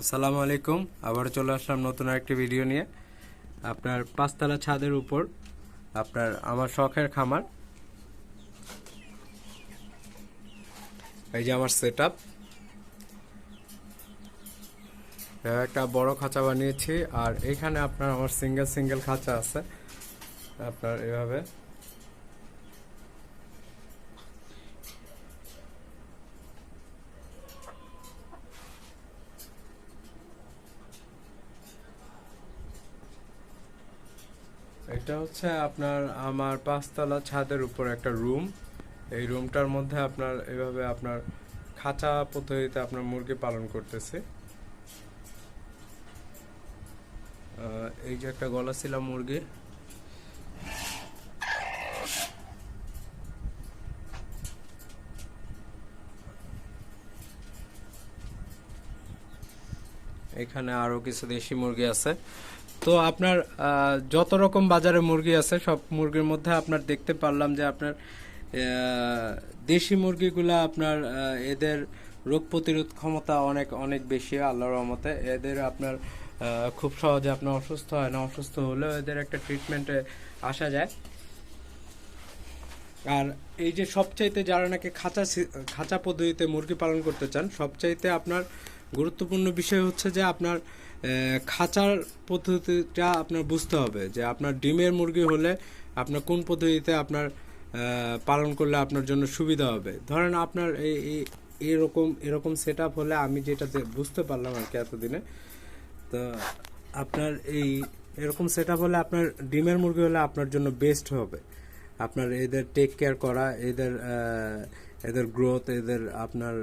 আসসালামু আলাইকুম। আবার চলে আসলাম নতুন একটি ভিডিও নিয়ে। আপনার পাঁচতলা ছাদের উপর আপনার আমার শখের খামার। এই যে আমার সেট আপ একটা বড় খাঁচা বানিয়েছি, আর এখানে আপনার আমার সিঙ্গেল সিঙ্গেল খাঁচা আছে। আপনার এভাবে এটা হচ্ছে আপনার আমার পাঁচতলা ছাদের উপর একটা রুম। এই রুমটার মধ্যে আপনার এভাবে আপনার খাঁচা পদ্ধতিতে আপনার মুরগি পালন করতেছে। এই যে একটা গলা ছিল মুরগি। এখানে আরও কিছু দেশি মুরগি আছে। তো আপনার যত রকম বাজারে মুরগি আছে, সব মুরগির মধ্যে আপনার দেখতে পারলাম যে আপনার দেশি মুরগিগুলা আপনার এদের রোগ প্রতিরোধ ক্ষমতা অনেক অনেক বেশি আল্লাহর রহমতে। এদের আপনার খুব সহজে আপনার অসুস্থ হয় না, অসুস্থ হলেও এদের একটা ট্রিটমেন্টে আসা যায়। আর এই যে সবচাইতে যারা নাকি খাঁচা খাঁচা পদ্ধতিতে মুরগি পালন করতে চান, সবচাইতে আপনার গুরুত্বপূর্ণ বিষয় হচ্ছে যে আপনার খাঁচার পদ্ধতিটা আপনার বুঝতে হবে যে আপনার ডিমের মুরগি হলে আপনার কোন পদ্ধতিতে আপনার পালন করলে আপনার জন্য সুবিধা হবে। ধরেন আপনার এই এরকম এরকম সেট হলে আমি যেটা বুঝতে পারলাম আর কি এতদিনে, তো আপনার এই এরকম সেট হলে আপনার ডিমের মুরগি হলে আপনার জন্য বেস্ট হবে। আপনার এদের টেক কেয়ার করা, এদের এদের গ্রোথ এদের আপনার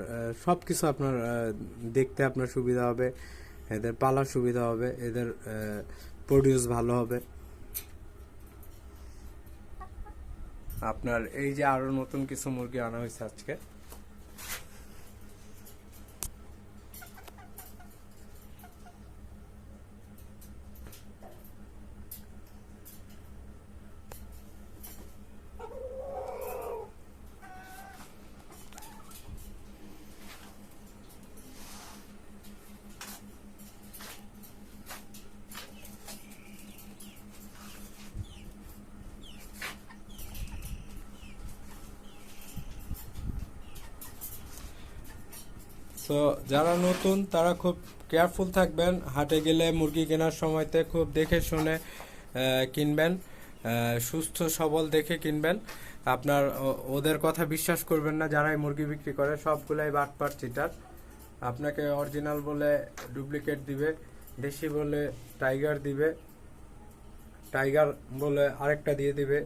সব কিছু আপনার দেখতে আপনার সুবিধা হবে, এদের পালার সুবিধা হবে, এদের প্রডিউস ভালো হবে। আপনার এই যে আরও নতুন কিছু মুরগি আনা হয়েছে আজকে তো যারা নতুন, তারা খুব কেয়ারফুল থাকবেন। হাটে গেলে মুরগি কেনার সময়তে খুব দেখে শুনে কিনবেন। সুস্থ, সবল দেখে কিনবেন। আপনার ওদের কথা বিশ্বাস করবেন না, যারাই মুরগি বিক্রি করে, সবগুলাই বাটপার চিটার আপনাকে অরিজিনাল বলে ডুপ্লিকেট দিবে, দেশি বলে টাইগার দিবে টাইগার বলে আরেকটা দিয়ে দিবে।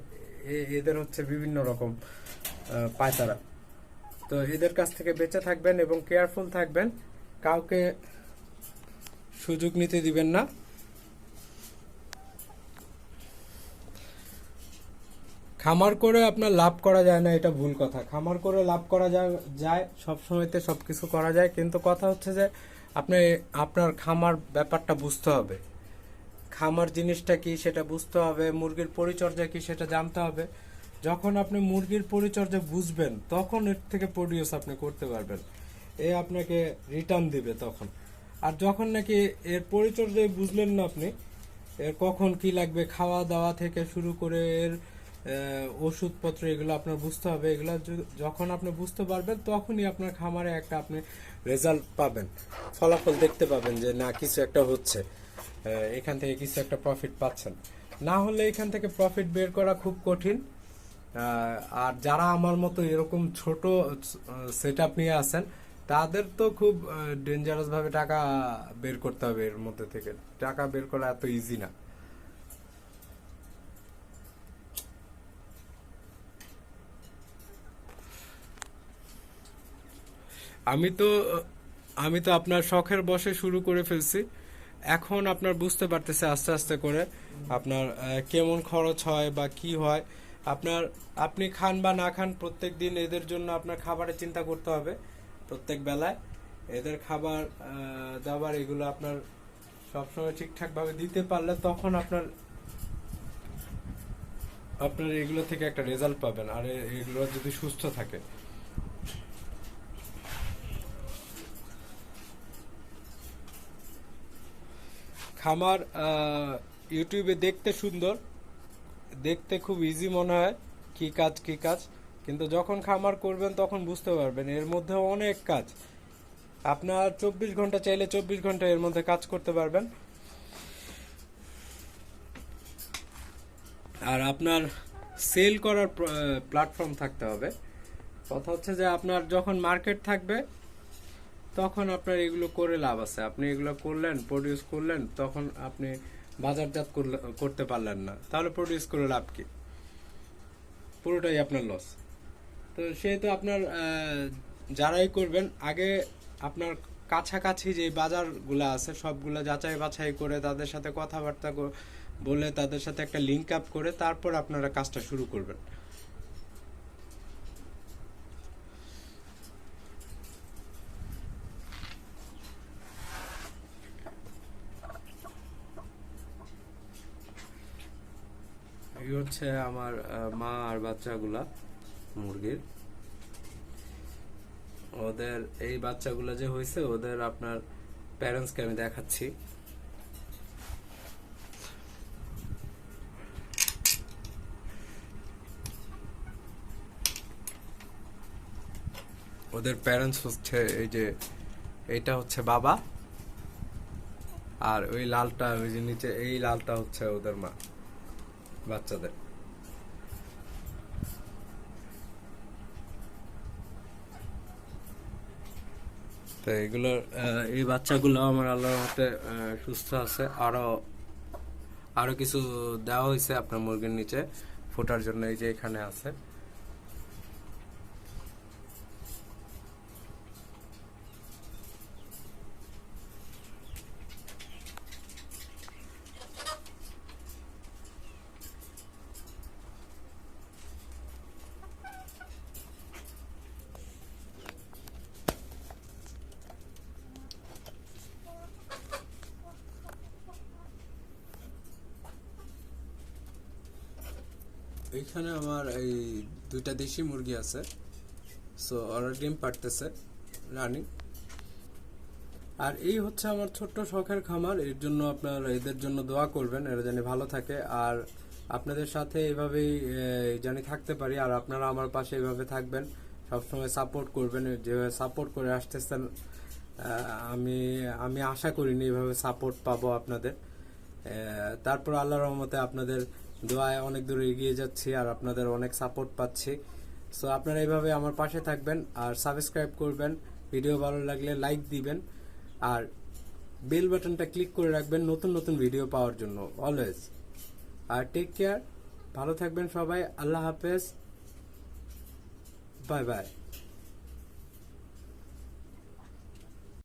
এদের হচ্ছে বিভিন্ন রকম পায়তারা। তো এদের কাছ থেকে বেঁচে থাকবেন এবং কেয়ারফুল থাকবেন। কাউকে সুযোগ নিতে দিবেন না। খামার করে আপনার লাভ করা যায় না, এটা ভুল কথা। খামার করে লাভ করা যায় সব সময়তে সবকিছু করা যায়। কিন্তু কথা হচ্ছে যে, আপনি, আপনার খামার ব্যাপারটা বুঝতে হবে। খামার জিনিসটা কি সেটা বুঝতে হবে, মুরগির পরিচর্যা কি সেটা জানতে হবে। যখন আপনি মুরগির পরিচর্যা বুঝবেন, তখন এর থেকে প্রডিউস আপনি করতে পারবেন। এ আপনাকে রিটার্ন দিবে তখন। আর যখন নাকি এর পরিচর্যায় বুঝলেন না আপনি এর কখন কি লাগবে, খাওয়া দাওয়া থেকে শুরু করে এর ওষুধপত্র, এগুলো আপনার বুঝতে হবে। এগুলো যখন আপনি বুঝতে পারবেন, তখনই আপনার খামারে একটা আপনি রেজাল্ট পাবেন। ফলাফল দেখতে পাবেন যে, না, কিছু একটা হচ্ছে। এখান থেকে কিছু একটা প্রফিট পাচ্ছেন। না হলে এখান থেকে প্রফিট বের করা খুব কঠিন। আর যারা আমার মতো এরকম ছোট সেট আপ নিয়ে আসেন তাদের তো খুব ডেঞ্জারাস ভাবে টাকা বের করতে হবে এর মধ্যে থেকে। টাকা বের করা এত ইজি না। আমি তো আমি তো আপনার শখের বসে শুরু করে ফেলছি। এখন আপনার বুঝতে পারতেছে আস্তে আস্তে করে আপনার কেমন খরচ হয় বা কি হয়। আপনার, আপনি খান বা না খান, প্রত্যেক দিন এদের জন্য আপনার খাবারের চিন্তা করতে হবে। প্রত্যেক বেলায় এদের খাবার দাবার এগুলো আপনার সবসময় ঠিকঠাক ভাবে দিতে পারলে তখন আপনার আপনার এগুলো থেকে একটা রেজাল্ট পাবেন। আর এগুলো যদি সুস্থ থাকে। খামার ইউটিউবে দেখতে সুন্দর। দেখতে খুব ইজি মনে হয়, কি কাজ কি কাজ। কিন্তু যখন খামার করবেন, তখন বুঝতে পারবেন এর মধ্যে অনেক কাজ। আপনার চব্বিশ ঘণ্টা চাইলে চব্বিশ ঘণ্টা এর মধ্যে কাজ করতে পারবেন। আর আপনার সেল করার প্ল্যাটফর্ম থাকতে হবে। কথা হচ্ছে যে আপনার যখন মার্কেট থাকবে, তখন আপনার এগুলো করে লাভ আছে। আপনি এগুলো করলেন প্রডিউস করলেন, তখন আপনি বাজারজাত করতে পারলেন না। তাহলে প্রডিউস করে লাভ কি? পুরোটাই আপনার লস তো সেহেতু আপনার যারাই করবেন, আগে আপনার কাছাকাছি যে বাজারগুলো আছে, সবগুলো যাচাই বাছাই করে তাদের সাথে কথাবার্তা বলে তাদের সাথে একটা লিঙ্ক আপ করে তারপর আপনারা কাজটা শুরু করবেন এই হচ্ছে আমার মা আর বাচ্চাগুলা মুরগির। ওদের, এই বাচ্চাগুলো যে হয়েছে ওদের আপনার প্যারেন্টসকে আমি দেখাচ্ছি। ওদের প্যারেন্টস হচ্ছে এই যে, এইটা হচ্ছে বাবা। আর ওই লালটা, ওই যে নিচে, এই লালটা হচ্ছে ওদের মা। বাচ্চাদের। তো এগুলো এই বাচ্চাগুলো আমার আল্লাহর মতে সুস্থ আছে। আরও আরও কিছু দেওয়া হয়েছে আপনার মুরগির নিচে, ফোটার জন্য এই যে এখানে আছে। এইখানে আমার এই দুইটা দেশি মুরগি আছে। সো ওরা ডিম পারতেছে রানিং। আর এই হচ্ছে আমার ছোট্ট শখের খামার, এর জন্য আপনার এদের জন্য দোয়া করবেন, এরা জানি ভালো থাকে। আর আপনাদের সাথে এভাবেই জানি থাকতে পারি, আর আপনারা আমার পাশে এভাবে থাকবেন, সবসময় সাপোর্ট করবেন, যেভাবে সাপোর্ট করে আসতেছেন আমি আমি আশা করিনি এভাবে সাপোর্ট পাবো আপনাদের। তারপর আল্লাহর রহমতে আপনাদের দোয়ায় অনেক দূরে এগিয়ে যাচ্ছি আর আপনাদের অনেক সাপোর্ট পাচ্ছি। সো আপনারা এইভাবে আমার পাশে থাকবেন আর সাবস্ক্রাইব করবেন। ভিডিও ভালো লাগলে লাইক দিবেন। আর বেল বাটনটা ক্লিক করে রাখবেন নতুন নতুন ভিডিও পাওয়ার জন্য অলওয়েজ আর টেক কেয়ার ভালো থাকবেন সবাই, আল্লাহ হাফেজ। Bye bye